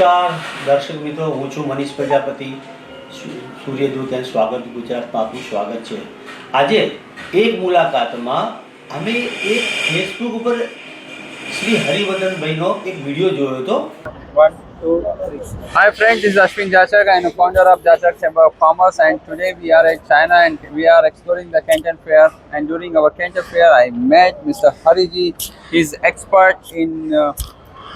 નમસ્કાર દર્શક મિત્રો હું છું મનીષ પ્રજાપતિ સૂર્યદૂત એન્ડ સ્વાગત ગુજરાતમાં આપનું સ્વાગત છે આજે એક મુલાકાતમાં અમે એક ફેસબુક ઉપર શ્રી હરિવર્ધનભાઈનો એક વીડિયો જોયો હતો Ashwin Jachak. I am a founder of Jachak Chamber of Commerce and today we are at China and we are exploring the Canton Fair and during our Canton Fair I met Mr. Hariji. He is expert in uh,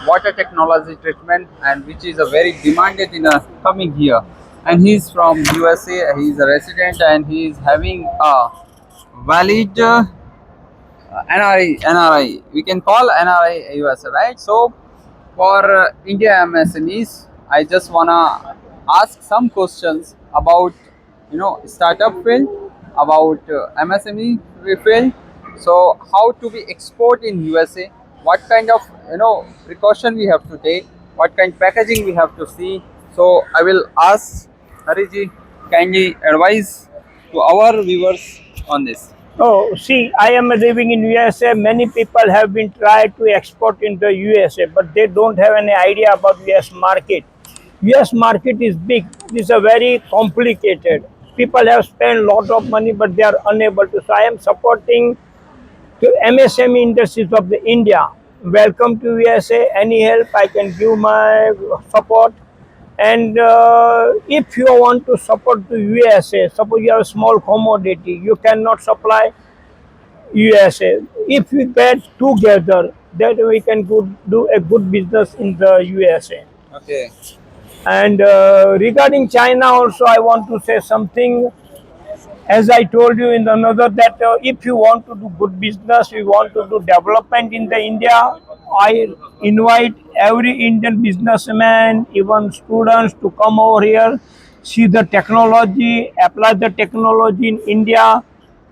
water technology treatment and which is a very demanded in uh, coming here. And he is from USA, he is a resident and he is having a valid uh, NRI, NRI. We can call NRI USA, right? So for uh, India MSMEs, I just wanna ask some questions about you know startup field, about uh, MSME field. So how to be export in USA? What kind of you know precaution we have to take? What kind of packaging we have to see? So I will ask Hariji, can you advise to our viewers on this? Oh, see, I am living in USA. Many people have been tried to export in the USA, but they don't have any idea about US market. US market is big. It's a very complicated. People have spent a lot of money, but they are unable to. So I am supporting the MSME industries of the India. Welcome to USA. Any help I can give my support. And uh, if you want to support the USA, suppose you have a small commodity, you cannot supply USA. If we get together, then we can good, do a good business in the USA. Okay. And uh, regarding China, also, I want to say something. As I told you in another, that uh, if you want to do good business, we want to do development in the India. I invite every Indian businessman, even students, to come over here, see the technology, apply the technology in India,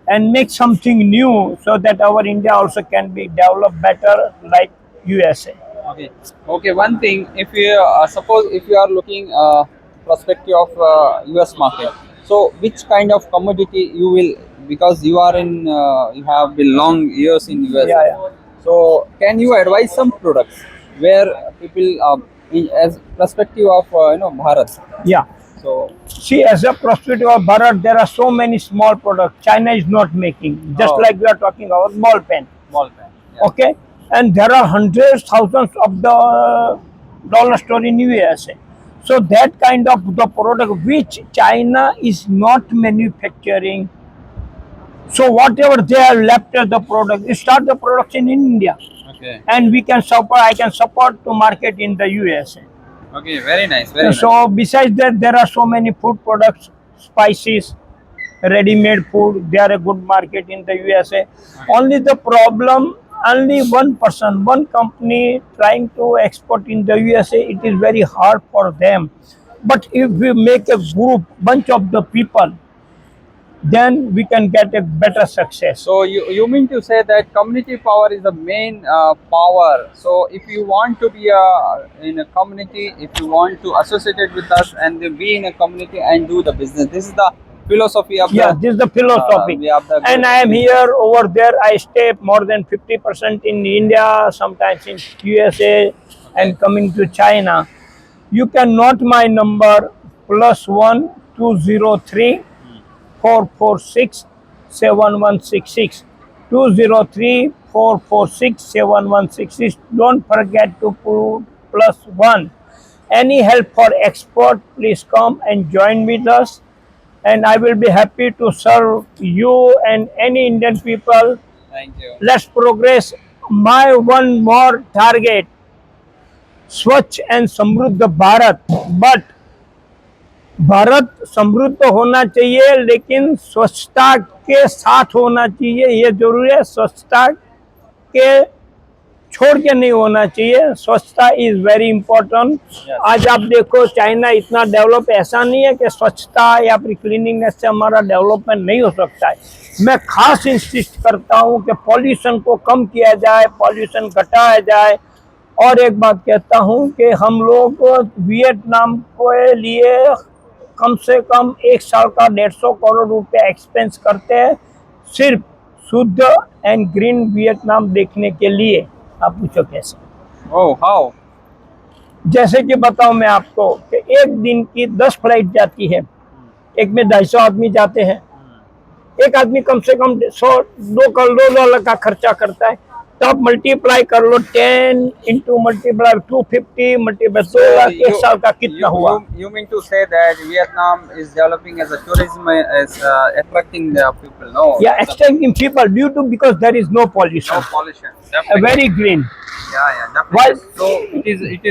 and make something new, so that our India also can be developed better, like USA. Okay. Okay. One thing, if you uh, suppose if you are looking uh, perspective of uh, U.S. market, so which kind of commodity you will because you are in uh, you have been long years in U.S. Yeah, yeah. So can you advise some products where people uh, in, as perspective of uh, you know Bharat? Yeah. So See, as a perspective of Bharat, there are so many small products China is not making. Just Oh. like we are talking about ball pen. small pen. Yeah. Okay, and there are hundreds, thousands of the dollar store in USA. So that kind of the product which China is not manufacturing. So whatever they have left as the product, start the production in India, Okay. and we can support. I can support to market in the USA. Okay. Very nice. Very so besides that there are so many food products spices ready-made food they are a good market in the usa only the problem only one person one company trying to export in the usa it is very hard for them but if we make a group bunch of the people then we can get a better success So you, you mean to say that community power is the main uh, power. So if you want to be a, in a community, if you want to associate it with us and be in a community and do the business, this is the philosophy of yeah the. this is the philosophy. Uh, the and i am here over there. I stay more than 50% in india sometimes in usa and coming to china. You can note my number plus one two zero three four four six seven one six six. Two zero three four four six seven one six six. Don't forget to put plus one. Any help for export please come and join with us and I will be happy to serve you and any Indian people. Thank you. Let's progress. My one more target स्वच्छ and समृद्ध Bharat but Bharat समृद्ध होना चाहिए लेकिन स्वच्छता के साथ होना चाहिए ये जरूरी है स्वच्छता के छोड़ के नहीं होना चाहिए। स्वच्छता इज़ वेरी इम्पोर्टेंट Yes. आज आप देखो चाइना इतना डेवलप ऐसा नहीं है कि स्वच्छता या फिर क्लीनिंगनेस से हमारा डेवलपमेंट नहीं हो सकता है। मैं खास इंसिस्ट करता हूँ कि पॉल्यूशन को कम किया जाए पॉल्यूशन घटाया जाए। और एक बात कहता हूँ कि हम लोग वियतनाम के लिए कम से कम एक साल का डेढ़ सौ करोड़ रुपया एक्सपेंस करते हैं सिर्फ़ शुद्ध एंड ग्रीन वियतनाम देखने के लिए। आप पूछो कैसे? Oh, how? जैसे कि बताओ मैं आपको कि एक दिन की दस फ़्लाइट जाती है। एक में ढाई सौ आदमी जाते हैं। एक आदमी कम से कम सौ दो करोड़ डॉलर का खर्चा करता है। तो आप मल्टीप्लाई कर लो ten into multiply two fifty multiply दो लाख एक you- साल का कितना you, हुआ You, you mean to say that Vietnam is developing as a tourism, as uh, attracting the people? No. Yeah, extending people due to because there is no pollution. No pollution. A Definitely. very green. Yeah, yeah, definitely. While- so it is it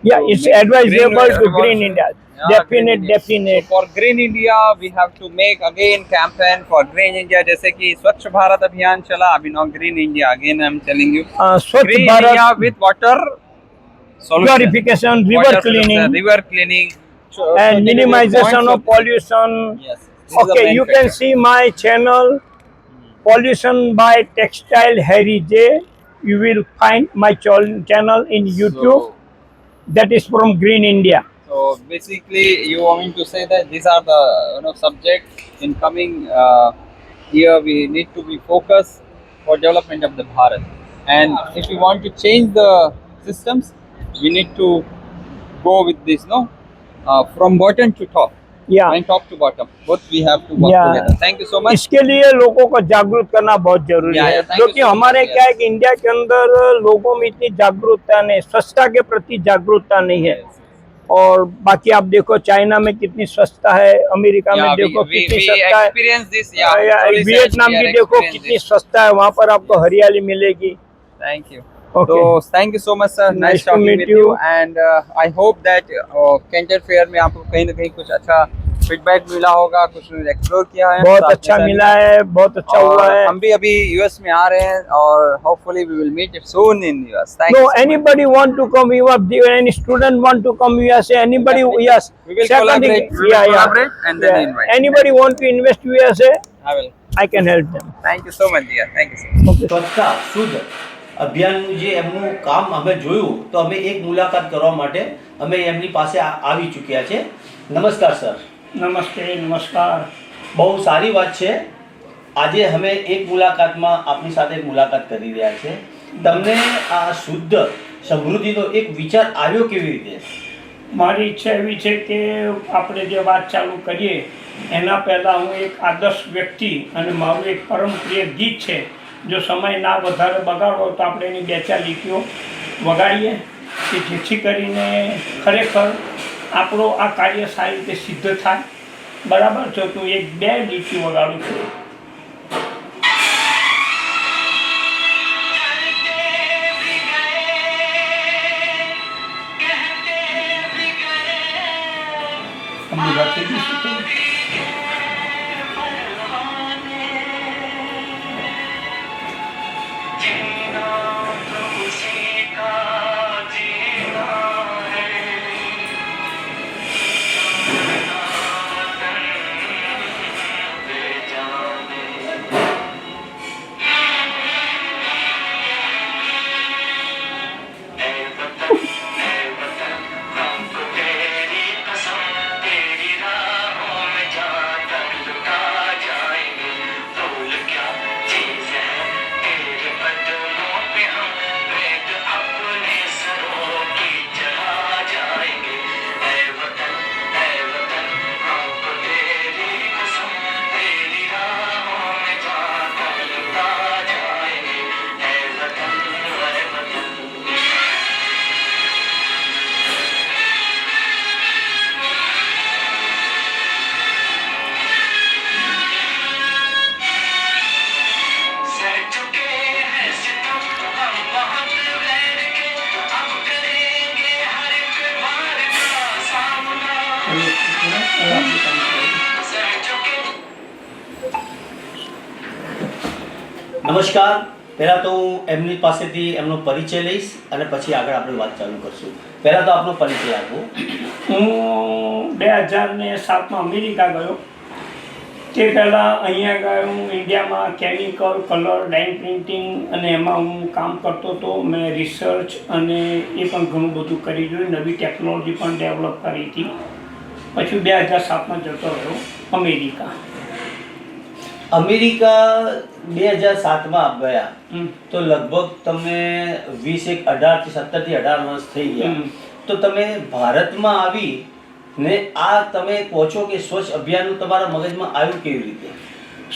is advisable uh, to India also. Yeah, to it's make advisable green to revolution. Green India. Yeah, definite, Green India. definite. So for Green India, we have to make again campaign for Green India. जैसे कि स्वच्छ भारत अभियान चला अभी now Green India again I'm telling you. Uh, Swachh Green Bharat India with water solution. purification, river Water cleaning, solution, river cleaning, so- so and there is a minimization points of pollution. Yes. this is the Okay, main you can factor. see my channel, Pollution by Textile Harry J. You will find my chol- channel in YouTube. So, that is from Green India. so basically, you want me to say that these are the you know subjects in coming uh, year we need to be focused for development of the Bharat. And if we want to change the systems, we need to go with this, no, uh, from bottom to top. इसके लिए लोगों को जागरूक करना बहुत ज़रूरी yeah, yeah, है क्योंकि so हमारे क्या है कि इंडिया के अंदर लोगों में इतनी जागरूकता नहीं स्वच्छता के प्रति जागरूकता नहीं है। और बाकी आप देखो चाइना में कितनी स्वच्छता है अमेरिका yeah, में देखो कितनी स्वच्छता है। uh, वियतनाम की देखो कितनी स्वच्छता है वहाँ पर आपको हरियाली मिलेगी। Thank you Okay. तो thank you so much sir you. you. And uh, and I hope uh, Canton fair में आपको कहीं ना कहीं कुछ अच्छा फीडबैक मिला होगा कुछ एक्सप्लोर किया है बहुत साथ अच्छा में मिला है बहुत अच्छा और हुआ है हम भी अभी यूएस में आ रहे हैं और hopefully we will meet soon in US thank No, you anybody want to come? You have any student want to come USA? Anybody? Definitely. Yes. We will Second thing- collaborate. We will yeah, yeah. collaborate and then Yeah. invite. Anybody want to invest USA? I will I can help them. Thank you so much dear thank you so Okay. સ્વચ્છતા શુદ્ધ અભિયાનનું જે એમનું કામ અમે જોયું તો અમે એક મુલાકાત કરવા માટે અમે એમની પાસે આ- આવી ચૂક્યા છે નમસ્કાર સર નમસ્તે નમસ્કાર. બહુ સારી વાત છે. આજે અમે એક મુલાકાતમાં આપની સાથે મુલાકાત કરી રહ્યા છે. તમને આ શુદ્ધ સમૃદ્ધિનો એક વિચાર આવ્યો કેવી રીતે? મારી ઈચ્છા એવી છે કે આપણે જે વાત ચાલુ કરીએ એના પહેલાં હું એક આદર્શ વ્યક્તિ અને મારું એક પરમ પ્રિય ગીત છે. જો સમય ના વધારે બગાડો તો આપણે એની બે ચાર લીટીઓ વગાડીએ. કે જેથી કરીને ખરેખર આપણો આ કાર્ય સારી રીતે સિદ્ધ થાય. બરાબર? છે તું એક બે લીટી વગાડું છું નમસ્કાર. પહેલાં તો હું એમની પાસેથી એમનો પરિચય લઈશ અને પછી આગળ આપણે વાત ચાલુ કરશું. પહેલાં તો આપનો પરિચય આપો. હું બે હજાર ને સાતમાં અમેરિકા ગયો. તે પહેલાં અહીંયા ગયો હું ઇન્ડિયામાં કેમિકલ, કલર, ડાઇન પ્રિન્ટિંગ અને એમાં હું કામ કરતો હતો. મેં રિસર્ચ અને એ પણ ઘણું બધું કરી જોયું. નવી ટેકનોલોજી પણ ડેવલપ કરી હતી. પછી બે હજાર સાતમાં જતો રહ્યો અમેરિકા. અમેરિકા બે હજાર સાતમાં ગયા. તો લગભગ તમે વીસ એક અઢારથી સત્તરથી અઢાર વર્ષ થઈ ગયા. તો તમે ભારતમાં આવી ને આ તમે પહોંચો કે સ્વચ્છ અભિયાનનું તમારા મગજમાં આવ્યું કેવી રીતે?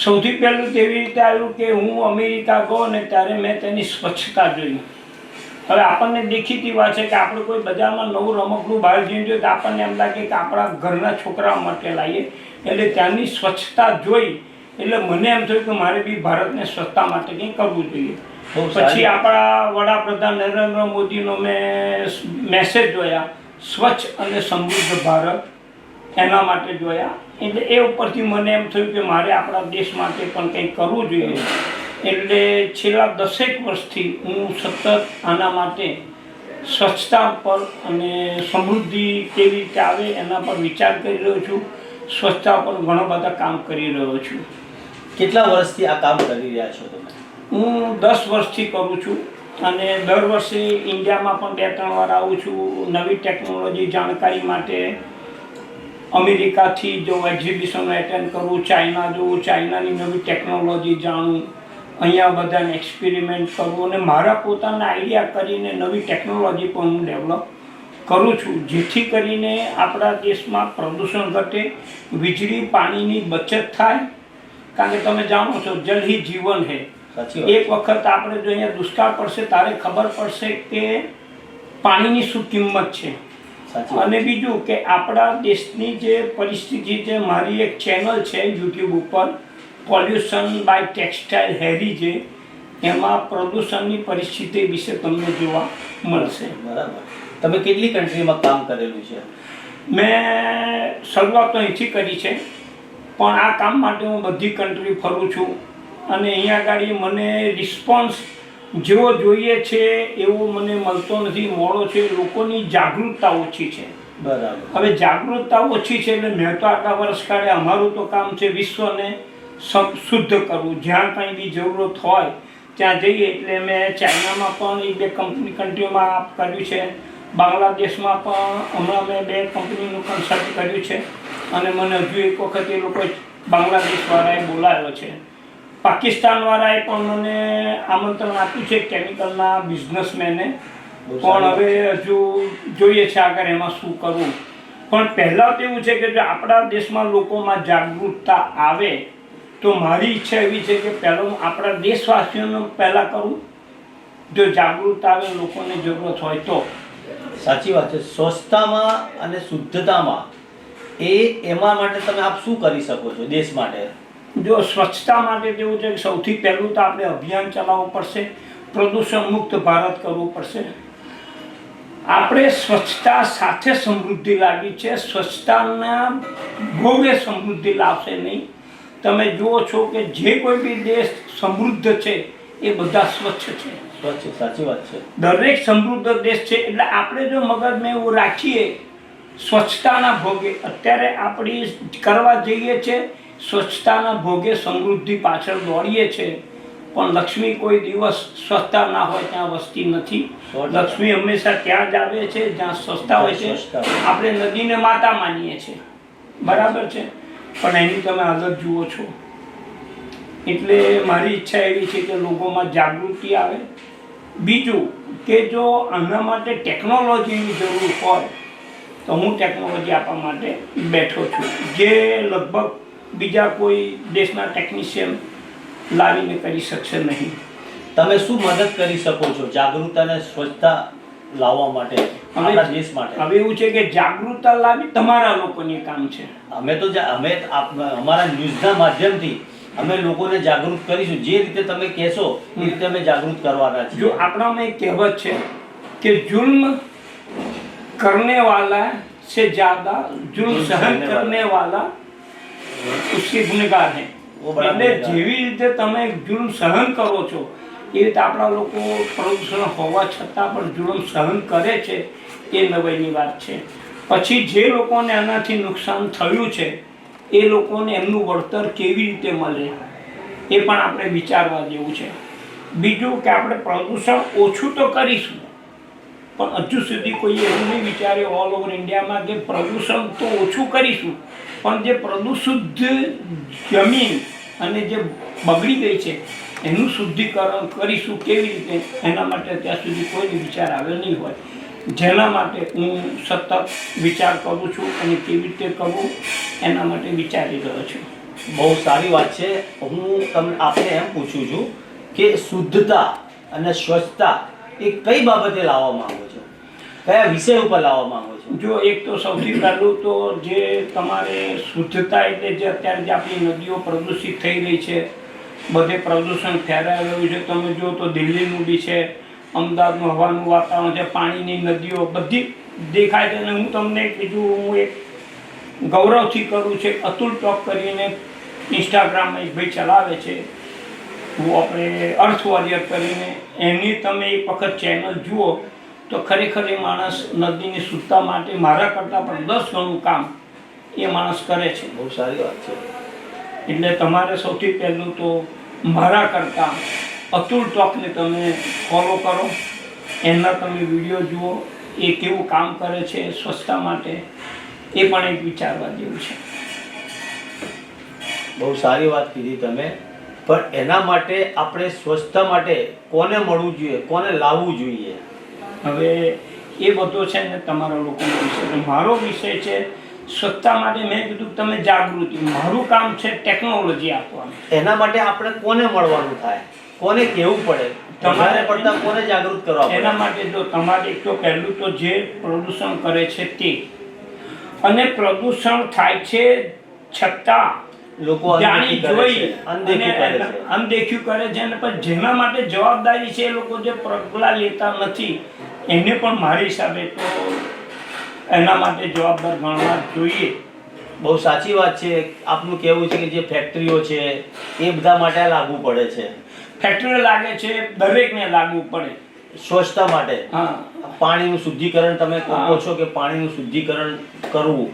સૌથી પહેલું તેવી રીતે આવ્યું કે હું અમેરિકા ગયો ને ત્યારે મેં તેની સ્વચ્છતા જોઈ. હવે આપણને દેખીતી વાત છે કે આપણે કોઈ બજારમાં નવું રમકડું બહાર જઈને જોઈએ તો આપણને એમ લાગે કે આપણા ઘરના છોકરાઓ માટે લાવીએ એટલે ત્યાંની સ્વચ્છતા જોઈ એટલે મને એમ થયું કે મારે બી ભારતને સ્વચ્છતા માટે કંઈક કરવું જોઈએ. પછી આપણા વડાપ્રધાન નરેન્દ્ર મોદીનો મેં મેસેજ જોયા સ્વચ્છ અને સમૃદ્ધ ભારત એના માટે જોયા. એટલે એ ઉપરથી મને એમ થયું કે મારે આપણા દેશ માટે પણ કંઈક કરવું જોઈએ. એટલે છેલ્લા દસેક વર્ષથી હું સતત આના માટે સ્વચ્છતા પર અને સમૃદ્ધિ કેવી રીતે આવે એના પર વિચાર કરી રહ્યો છું. સ્વચ્છતા પર ઘણા બધા કામ કરી રહ્યો છું. કેટલા વર્ષથી આ કામ કરી રહ્યા છો તમે? હું દસ વર્ષથી કરું છું અને દર વર્ષે ઇન્ડિયામાં પણ બે ત્રણ વાર આવું છું. નવી ટેકનોલોજી જાણકારી માટે અમેરિકાથી જો એક્ઝિબિશન એટેન્ડ કરું ચાઇના જોઉં ચાઇનાની નવી ટેકનોલોજી જાણું અહીંયા બધાને એક્સપેરિમેન્ટ કરવું અને મારા પોતાના આઈડિયા કરીને નવી ટેકનોલોજી પણ હું ડેવલપ કરું છું. જેથી કરીને આપણા દેશમાં પ્રદૂષણ ઘટે વીજળી પાણીની બચત થાય. કારણ કે તમે જાણો છો જલ હી જીવન હે. એક વખત આપણે જો અહીંયા દુષ્કાળ પડશે તારે ખબર પડશે કે પાણીની શું કિંમત છે. અને બીજું કે આપણા દેશની જે પરિસ્થિતિ છે મારી એક ચેનલ છે યુટ્યુબ ઉપર. પોલ્યુશન બાય ટેક્સટાઇલ હેરી છે એમાં પ્રદૂષણની પરિસ્થિતિ વિશે તમને જોવા મળશે. બરાબર. તમે કેટલી કન્ટ્રીમાં કામ કરેલું છે? મેં શરૂઆત તો અહીંથી કરી છે પણ આ કામ માટે હું બધી કન્ટ્રી ફરું છું. અને અહીંયા આગળ મને રિસ્પોન્સ જેવો જોઈએ છે એવો મને મળતો નથી મોડો છે. લોકોની જાગૃતતા ઓછી છે. બરાબર. હવે જાગૃતતા ઓછી છે એટલે મેં તો આટલા વર્ષ કાળે અમારું તો કામ છે વિશ્વને શુદ્ધ કરવું. જ્યાં કંઈ બી જરૂરત હોય ત્યાં જઈએ. એટલે મેં ચાઇનામાં પણ એ બે કંપની કન્ટ્રીઓમાં કર્યું છે. બાંગ્લાદેશમાં પણ હમણાં મેં બે કંપનીનું કન્સલ્ટ કર્યું છે. અને મને હજુ એક વખત એ લોકો બાંગ્લાદેશવાળાએ બોલાવ્યો છે. પાકિસ્તાનવાળાએ પણ મને આમંત્રણ આપ્યું છે કેમિકલના બિઝનેસમેને. પણ હવે હજુ જોઈએ છે આગળ એમાં શું કરવું. પણ પહેલાં તો એવું છે કે જો આપણા દેશમાં લોકોમાં જાગૃતતા આવે તો મારી ઈચ્છા એવી છે કે પહેલો આપણા દેશવાસીઓનું પહેલાં કરવું જો જાગૃતતા આવે લોકોને જરૂરત હોય તો. સાચી વાત છે. સ્વચ્છતામાં અને શુદ્ધતામાં એ એમાં માટે તમે આપ શું કરી શકો છો દેશ માટે? જો સ્વચ્છતા માટે જેવું છે કે સૌથી પહેલું તો આપણે અભિયાન ચલાવવું પડશે. પ્રદૂષણ મુક્ત ભારત કરવું પડશે. આપણે સ્વચ્છતા સાથે સમૃદ્ધિ લાવી છે. સ્વચ્છતાના ભોગે સમૃદ્ધિ લાવશે નહીં. તમે જુઓ છો કે જે કોઈ બી દેશ સમૃદ્ધ છે એ બધા સ્વચ્છ છે. સ્વચ્છ સાચી વાત છે. દરેક સમૃદ્ધ દેશ છે એટલે આપણે જો મગજમાં એવું રાખીએ સ્વચ્છતાના ભોગે અત્યારે આપણી કરવા જઈએ છે સ્વચ્છતાના ભોગે સમૃદ્ધિ પાછળ દોડીએ છે. પણ લક્ષ્મી કોઈ દિવસ સ્વચ્છતા ના હોય ત્યાં વસતી નથી. લક્ષ્મી હંમેશા ત્યાં જ આવે છે જ્યાં સ્વચ્છતા હોય છે. આપણે નદીને માતા માનીએ છીએ. બરાબર છે? પણ એની તમે આદત જુઓ છો. એટલે મારી ઈચ્છા એવી છે કે લોકોમાં જાગૃતિ આવે. બીજું કે જો આના માટે ટેકનોલોજીની જરૂર હોય, તો હું ટેકનોલોજી આપવા માટે બેઠો છું. જે લગભગ બીજા કોઈ દેશના ટેકનિશિયન લાવીને કરી શકશે નહીં. તમે શું મદદ કરી શકો છો? જાગૃતતા અને સ્વચ્છતા લાવવા માટે આપણા દેશ માટે હવે એવું છે કે જાગૃતતા લાવી તમારા લોકોની કામ છે અમે તો જા- અમે આપ- અમારા ન્યૂઝના માધ્યમથી અમે લોકોને જાગૃત કરીશું જે રીતે તમે કહેશો એ રીતે અમે જાગૃત કરવાના જો છીએ આપણામાં એક કહેવત છે કે जुल्म करने वाला से ज्यादा जुल्म जुल्म सहन करने करने वाला उसके गुनहगार है वो बड़ा એટલે गुनहगार। જેવી રીતે તમે જુલ્મ સહન કરો છો એ રીતે આપણા લોકો પ્રદૂષણ હોવા છતાં પણ જુલમ સહન કરે છે, એ નવાઈની વાત છે. પછી જે લોકોને આનાથી નુકસાન થયું છે, એ લોકોને એમનું વળતર કેવી રીતે મળે, એ પણ આપણે વિચારવા જેવું છે. બીજું કે આપણે પ્રદૂષણ ઓછું તો કરીશું, પણ હજુ સુધી કોઈ એવું નહીં વિચારે ઓલ ઓવર ઇન્ડિયામાં કે પ્રદૂષણ તો ઓછું કરીશું, પણ જે પ્રદૂષિત જમીન અને જે બગડી ગઈ છે, એનું શુદ્ધિકરણ કરીશું કેવી રીતે? એના માટે ત્યાં સુધી કોઈ વિચાર આવ્યો નહીં હોય. જેના માટે હું સતત વિચાર કરું છું અને કેવી રીતે કરવું, એના માટે વિચારી રહ્યો છું. બહુ સારી વાત છે. હું તમને આપને એમ પૂછું છું કે શુદ્ધતા અને સ્વચ્છતા એ કઈ બાબતે લાવવા માંગો છો કયા વિષય ઉપર લાવવા માંગો છો? જો એક તો સૌથી પહેલું તો જે તમારે શુદ્ધતા એટલે જે અત્યારે જે આપણી નદીઓ પ્રદૂષિત થઈ રહી છે, બધે પ્રદૂષણ ફેલાઈ રહ્યું છે. તમે જો તો દિલ્હીનું બી છે, અમદાવાદનું હવાનું વાતાવરણ છે, પાણીની નદીઓ બધી દેખાય છે. અને હું તમને બીજું હું એક ગૌરવથી કરું છું અતુલ ટોક કરીને ઇન્સ્ટાગ્રામમાં એક ભાઈ ચલાવે છે. હું આપણે અર્થ વોરિયર કરીને એની તમે એક વખત ચેનલ જુઓ તો ખરેખર એ માણસ નદીની શુદ્ધતા માટે મારા કરતાં પણ દસ ગણું કામ એ માણસ કરે છે. બહુ સારી વાત છે. એટલે તમારે સૌથી પહેલું તો મારા કરતાં અતુલ ટોકને તમે ફોલો કરો. એના તમે વીડિયો જુઓ એ કેવું કામ કરે છે સ્વચ્છતા માટે એ પણ એક વિચારવા જેવું છે. બહુ સારી વાત કીધી તમે. પણ એના માટે આપણે સ્વચ્છતા માટે કોને મળવું જોઈએ કોને લાવવું જોઈએ? હવે એ બધો છે ને તમારા લોકોનો વિષય. મારો વિષય છે સ્વચ્છતા માટે મેં કીધું તમે જાગૃતિ. મારું કામ છે ટેકનોલોજી આપવાનું. એના માટે આપણે કોને મળવાનું થાય? કોને કહેવું પડે? તમારે પડતા કોને જાગૃત કરવા એના માટે જો તમારે એક તો પહેલું તો જે પ્રદૂષણ કરે છે તે. અને પ્રદૂષણ થાય છે છતાં લોકો જાણી જોઈ અનદેખ્યું કરે છે. અને પણ જેના માટે જવાબદારી છે એ લોકો જે પગલાં લેતા નથી એને પણ મારી હિસાબે તો એના માટે જવાબદાર ગણવા જોઈએ. બહુ સાચી વાત છે. આપનું કહેવું છે કે જે ફેક્ટરીઓ છે એ બધા માટે લાગુ પડે છે. ફેક્ટરીઓ લાગે છે દરેકને લાગુ પડે. સ્વચ્છતા માટે. હા. પાણીનું શુદ્ધિકરણ તમે કહો છો કે પાણીનું શુદ્ધિકરણ કરવું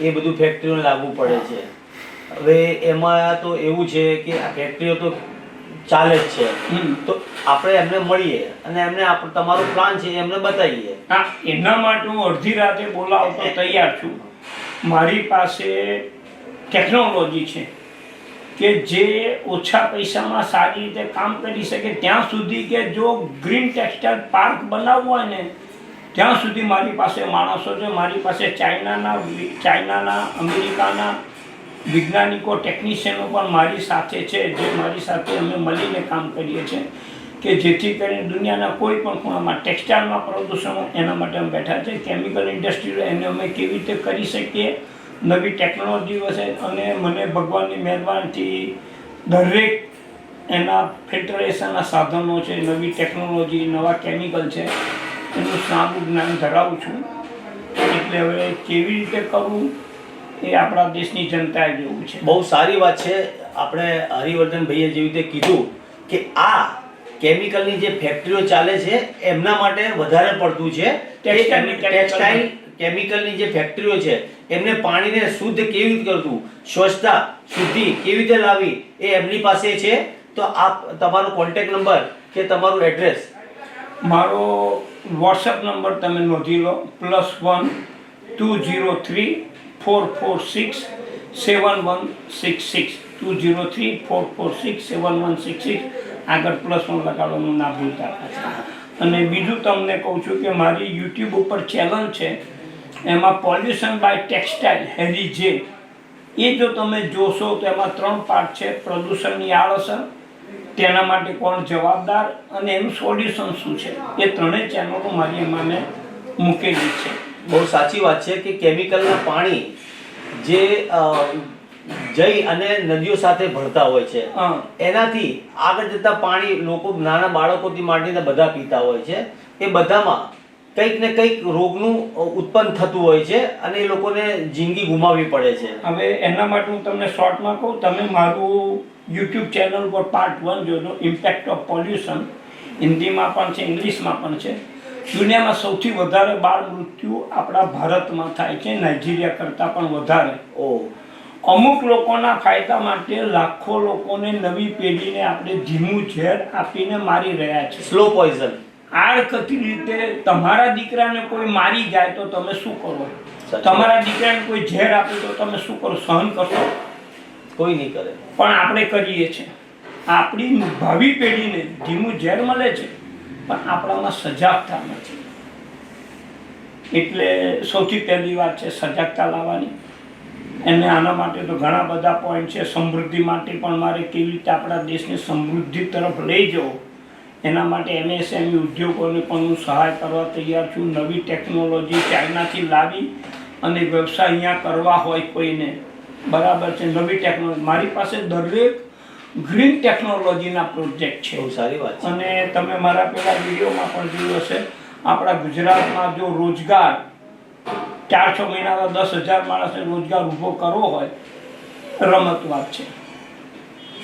એ બધું ફેક્ટરીઓને લાગુ પડે છે. હવે એમાં તો એવું છે કે આ ફેક્ટરીઓ તો ચાલે જ છે. તો આપણે એમને મળીએ અને એમને તમારો પ્લાન છે એમને બતાવીએ. હા એના માટે હું અડધી રાતે બોલાવતો તૈયાર છું. મારી પાસે ટેકનોલોજી છે કે જે ઓછા પૈસામાં સારી રીતે કામ કરી શકે ત્યાં સુધી કે જો ગ્રીન ટેક્સટાઇલ પાર્ક બનાવવું હોય ને ત્યાં સુધી મારી પાસે માણસો છે મારી પાસે ચાઇનાના ચાઇનાના અમેરિકાના વૈજ્ઞાનિકો ટેકનિશિયનો પણ મારી સાથે છે, જે મારી સાથે અમે મળીને કામ કરીએ છીએ કે જેથી કરીને દુનિયાના કોઈ પણ ખૂણામાં ટેક્સટાઇલમાં પ્રદૂષણો, એના માટે અમે બેઠા છે કેમિકલ ઇન્ડસ્ટ્રી એને અમે કેવી રીતે કરી શકીએ? નવી ટેકનોલોજી હશે અને મને ભગવાનની મહેરબાનીથી દરેક એના ફિલ્ટરેશનના સાધનો છે, નવી ટેકનોલોજી નવા કેમિકલ છે, એનું સારું જ્ઞાન ધરાવું છું. એટલે હવે કેવી રીતે કરવું એ આપણા દેશની જનતા જેવું છે. બહુ સારી વાત છે. આપણે હરિવર્ધન ભાઈએ જેવી રીતે કીધું કે આ કેમિકલની જે ફેક્ટરીઓ ચાલે છે એમના માટે વધારે પડતું છે ટેક્સટાઇલ કેમિકલની જે ફેક્ટરીઓ છે એમને પાણીને શુદ્ધ કેવી રીતે કરવું સ્વચ્છતા શુદ્ધિ કેવી રીતે લાવવી એ એમની પાસે છે. તો આપ તમારો કોન્ટેક્ટ નંબર કે તમારું એડ્રેસ મારો વોટ્સઅપ નંબર તમે નોંધી લો plus one two zero three four four six seven one six six two zero three four four six seven one six six આગળ પ્લસ વન લગાડવાનું ના ભૂલતા. અને બીજું તમને કહું છું કે મારી યુટ્યુબ ઉપર ચેનલ છે, એમાં પોલ્યુશન બાય ટેક્સટાઇલ હેરી જે એ જો તમે જોશો તો એમાં ત્રણ પાર્ટ છે, પ્રદૂષણની આડઅસર તેના માટે કોણ જવાબદાર અને એનું સોલ્યુશન શું છે? એ ત્રણેય ચેનલો મારી એમાં મેં મૂકેલી છે. બહુ સાચી વાત છે કે કેમિકલના પાણી જે જઈ અને નદીઓ સાથે ભળતા હોય છે. એનાથી આગળ જતા પાણી લોકો નાના બાળકોથી માંડીને બધા પીતા હોય છે. એ બધામાં કંઈક ને કંઈક રોગનું ઉત્પન્ન થતું હોય છે અને એ લોકોને જિંદગી ગુમાવવી પડે છે. હવે એના માટે હું તમને શોર્ટમાં કહું તમે મારું યુટ્યુબ ચેનલ પર પાર્ટ વન જોજો ઇમ્પેક્ટ ઓફ પોલ્યુશન હિન્દીમાં પણ છે ઇંગ્લિશમાં પણ છે. દુનિયામાં સૌથી વધારે બાળ મૃત્યુ આપણા ભારતમાં થાય છે નાઇજીરિયા કરતાં પણ વધારે. ઓ. અમુક લોકોના ફાયદા માટે લાખો લોકોને નવી પેઢીને આપણે ધીમું ઝેર આપીને મારી રહ્યા છે. સ્લો પોઈઝન આડકતી રીતે તમારા દીકરાને કોઈ મારી જાય તો તમે શું કરો? તમારા દીકરાને કોઈ ઝેર આપે તો તમે શું કરો? સહન કરશો? કોઈ નહીં કરે. પણ આપણે કરીએ છીએ. આપણી ભાવિ પેઢીને ધીમું ઝેર મળે છે. પણ આપણામાં સજાગતા નથી. એટલે સૌથી પહેલી વાત છે સજાગતા લાવવાની. એને આના માટે તો ઘણા બધા પોઈન્ટ છે. સમૃદ્ધિ માટે પણ મારે કેવી રીતે આપણા દેશને સમૃદ્ધિ તરફ લઈ જવો? એના માટે એમએસએમઈ ઉદ્યોગોને પણ હું સહાય કરવા તૈયાર છું. નવી ટેકનોલોજી ચાઇનાથી લાવી અને વ્યવસાય અહીંયા કરવા હોય કોઈને. બરાબર છે. નવી ટેકનોલોજી મારી પાસે દરેક ગ્રીન ટેકનોલોજીના પ્રોજેક્ટ છે. બહુ સારી વાત છે. અને તમે મારા પેલા વિડીયોમાં પણ જોયું હશે આપણા ગુજરાતમાં જો રોજગાર ચાર છ મહિનામાં દસ હજાર માણસને રોજગાર ઊભો કરવો હોય રમત વાત છે.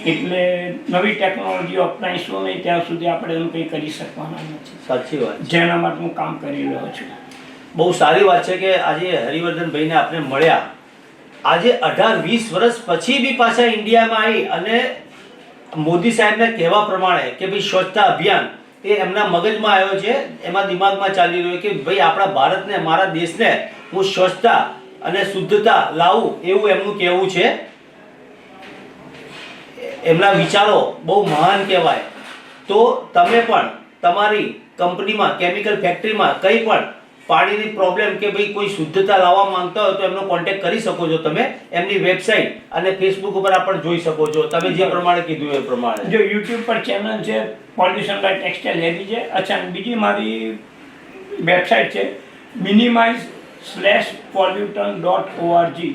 એટલે નવી ટેકનોલોજી અપનાવીશું નહીં ત્યાં સુધી આપણે એનું કંઈ કરી શકવાના નથી. સાચી વાત જેના માટે હું કામ કરી રહ્યો છું. બહુ સારી વાત છે કે આજે હરિવર્ધનભાઈને આપણે મળ્યા. આજે અઢાર વીસ વર્ષ પછી બી પાછા ઇન્ડિયામાં આવી અને મોદી સાહેબના કહેવા પ્રમાણે કે ભાઈ સ્વચ્છતા અભિયાન એ એમના મગજમાં આવ્યો છે, એમાં દિમાગમાં ચાલી રહ્યો કે ભાઈ આપણા ભારતને, મારા દેશને હું સ્વચ્છતા અને શુદ્ધતા લાવું એવું એમનું કહેવું છે. એમના વિચારો બહુ મહાન કહેવાય. તો તમે પણ તમારી કંપનીમાં, કેમિકલ ફેક્ટરીમાં કંઈ પણ પાણીની પ્રોબ્લેમ કે ભાઈ કોઈ શુદ્ધતા લાવવા માંગતા હોય તો એમનો કોન્ટેક્ટ કરી શકો છો તમે એમની વેબસાઇટ અને ફેસબુક ઉપર આપણે પણ જોઈ શકો છો. તમે જે પ્રમાણે કીધું એ પ્રમાણે. જો યુટ્યુબ પર ચેનલ છે પોલ્યુશન બાય ટેક્સટાઇલ હેવી છે. અચ્છા બીજી મારી વેબસાઇટ છે minimise slash pollution dot ORG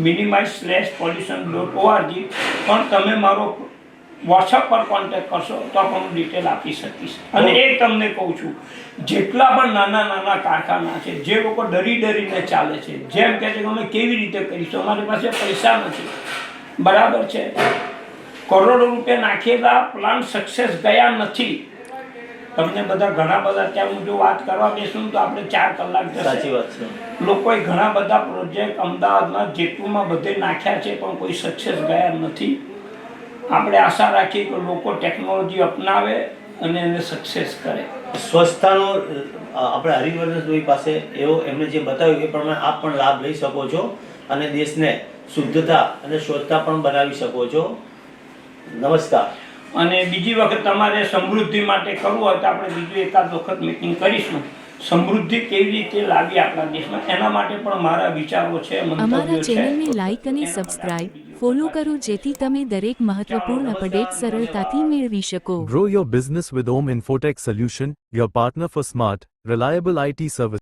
minimise slash pollution dot ORG પણ તમે મારો વોટ્સઅપ પર કોન્ટેક્ટ કરશો તો પણ હું ડિટેલ આપી શકીશ. અને એ તમને કહું છું જેટલા પણ નાના નાના કારખાના છે જે લોકો ડરી ડરીને ચાલે છે જેમ કહે છે કે અમે કેવી રીતે કરીશું? અમારી પાસે પૈસા નથી. બરાબર છે? કરોડો રૂપિયા નાખેલા પ્લાન સક્સેસ ગયા નથી. તમને બધા ઘણા બધા ત્યાં હું જો વાત કરવા બેસું તો આપણે ચાર કલાક સાચી વાત છે. લોકોએ ઘણા બધા પ્રોજેક્ટ અમદાવાદમાં જેટલુંમાં બધે નાખ્યા છે પણ કોઈ સક્સેસ ગયા નથી. આપણે આશા રાખીએ કે લોકો ટેકનોલોજી અપનાવે અને એને સક્સેસ કરે. સ્વચ્છતાનો અ, આપણે હરિવર્ધનભાઈ પાસે એવો એમને જે બતાવ્યું એ પ્રમાણે આપ પણ લાભ લઈ શકો છો અને દેશને શુદ્ધતા અને સ્વચ્છતા પણ બનાવી શકો છો. નમસ્કાર. અને બીજી વખત તમારે સમૃદ્ધિ માટે કરવું હોય તો આપણે બીજું એકાદ વખત મિટિંગ કરીશું. સમૃદ્ધિ કેવી રીતે લાવી આપણા દેશમાં? એના માટે પણ મારા વિચારો છે અમારા મંતવ્યો છે. ચેનલને લાઈક અને સબસ્ક્રાઇબ ફોલો કરો જેથી તમે દરેક મહત્વપૂર્ણ અપડેટ સરળતાથી મેળવી શકો Grow your business with Om Infotech Solution, your partner for smart, reliable IT service.